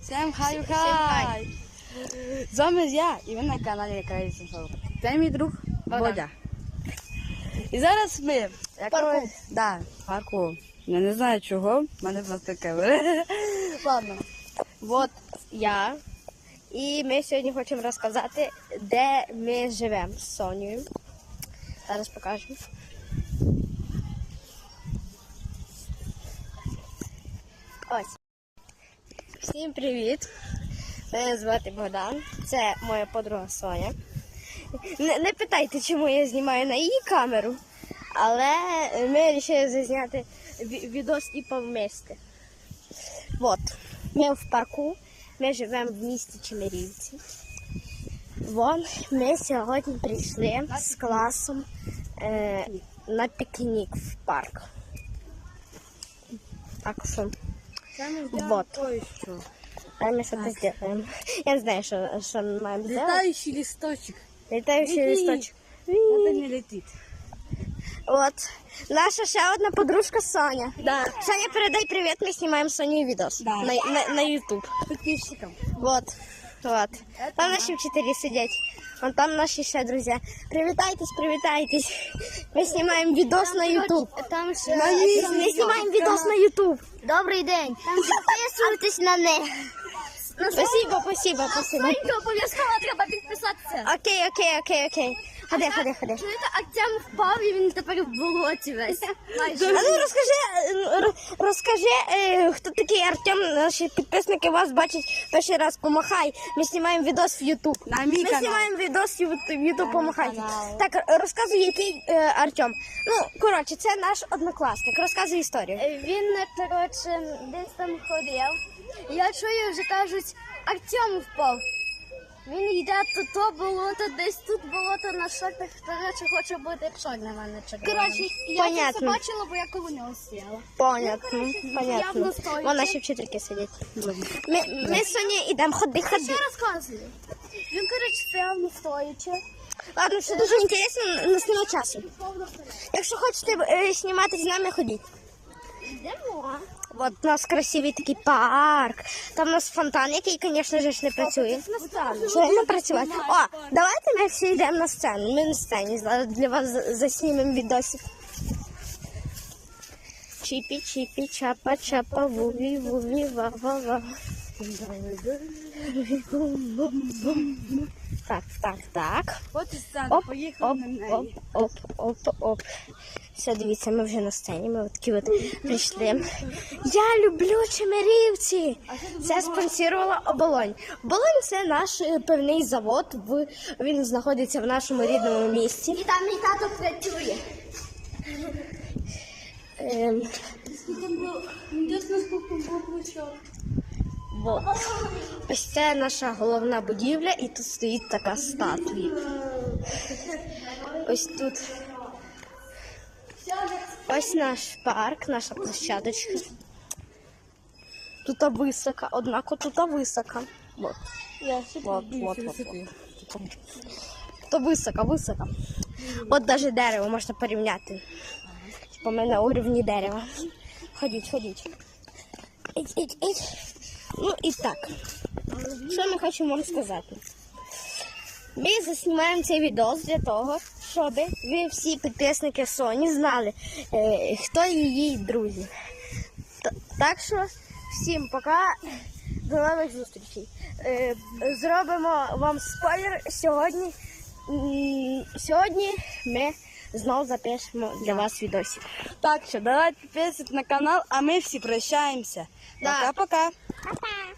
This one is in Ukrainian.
Всім хай хай! З вами я і ви на каналі Країна Шоу. Це мій друг Богдан. Бодя. І зараз ми як Парку. Да, парку. Я не знаю чого, в мене просто таке. Ладно. От я. І ми сьогодні хочемо розказати, де ми живемо з Сонією. Зараз покажу. Ось. Всім привіт. Мене звати Богдан. Це моя подруга Соня. Не, не питайте, чому я знімаю на її камеру, але ми вирішили зазняти відос і повмісти. Вот. Ми в парку, ми живемо в місті Чемерівці. Вон ми сьогодні прийшли з класом е, на пікнік в парк. Так що, Вот. А мы что-то сделаем. Я не знаю, что, что мы маем сделать. Летающий листочек. Летающий Лети. листочек. Это не летит. Вот. Наша ще одна подружка Соня. Да. Соня, передай привет, мы снимаем Соню видос. Да. на, на, на YouTube. Подписчикам. Вот. Вот. Там наші вчителі сидять. Вон там наші ще друзі. Привітайтесь, привітайтесь. Ми знімаємо відос на Ютуб. Там ще... Ми знімаємо відос на Ютуб. Добрий день. Підписуйтесь на них. Спасибо, спасибо, спасибо. Обов'язково треба підписатися. Окей, окей, окей, окей. Ходи, ходи, ходи. Чуєте, Артем впав і він тепер в болоті весь. Майже. А ну розкажи, е, р- розкажи, е, хто такий Артем, наші підписники вас бачать перший раз, помахай. Ми знімаємо відос в Ютуб. На мій Ми канал. знімаємо відос в Ютуб, в помахай. Так, е, розказуй, який е, Артем. Ну, коротше, це наш однокласник. Розказуй історію. Він, коротше, десь там ходив. Я чую, вже кажуть, Артем впав. Він йде то то болото, десь тут болото на шортах, коротше, хоче бути чорт на мене червоне. Коротше, я Понятно. це побачила, бо я коло нього сіла. Понятно, понятно. явно стоїть. Вон наші вчительки сидять. Ми, ми Соня йдемо, ходи, ходи. Що розказую? Він, коротше, стояв не стоячи. Ладно, все дуже інтересно, у нас немає часу. Якщо хочете е, знімати з нами, ходіть. Йдемо. От у нас красивий такий парк. Там у нас фонтан, який, звісно ж, не працює. Що не працювати? О, давайте ми всі йдемо на сцену. Ми на сцені для вас заснімемо відосик. Чіпі, чіпі, чапа, чапа, вуві, вуві, ва, ва, ва. Так, так, так. От і сцена, оп, на неї. оп, оп, оп, оп. Все, дивіться, ми вже на сцені, ми такі от прийшли. Я люблю чемерівці. Це спонсорувала оболонь. Оболонь це наш е, певний завод. Він знаходиться в нашому рідному місті. І там мій тато працює. Ем, вот. Ось це наша головна будівля, і тут стоїть така статуя. Ось тут. Ось наш парк, наша площадочка. Тут висока, однако тут висока. Вот. Вот, вот, вот, вот. То висока, висока. От навіть дерево можна порівняти. Типу ми на уровні дерева. Ходіть, ходіть. Ідь, ідь, ідь. Ну і так. Що ми хочемо вам сказати? Ми заснімаємо цей відео для того, щоб ви всі підписники Соні знали, е, хто її друзі. Так що всім пока, до нових зустрічей. Е, Зробимо вам спойлер сьогодні. Сьогодні ми знову запишемо для вас відосик. Так що давайте підписуйтесь на канал, а ми всі прощаємося. Да. Пока-пока. Па-па.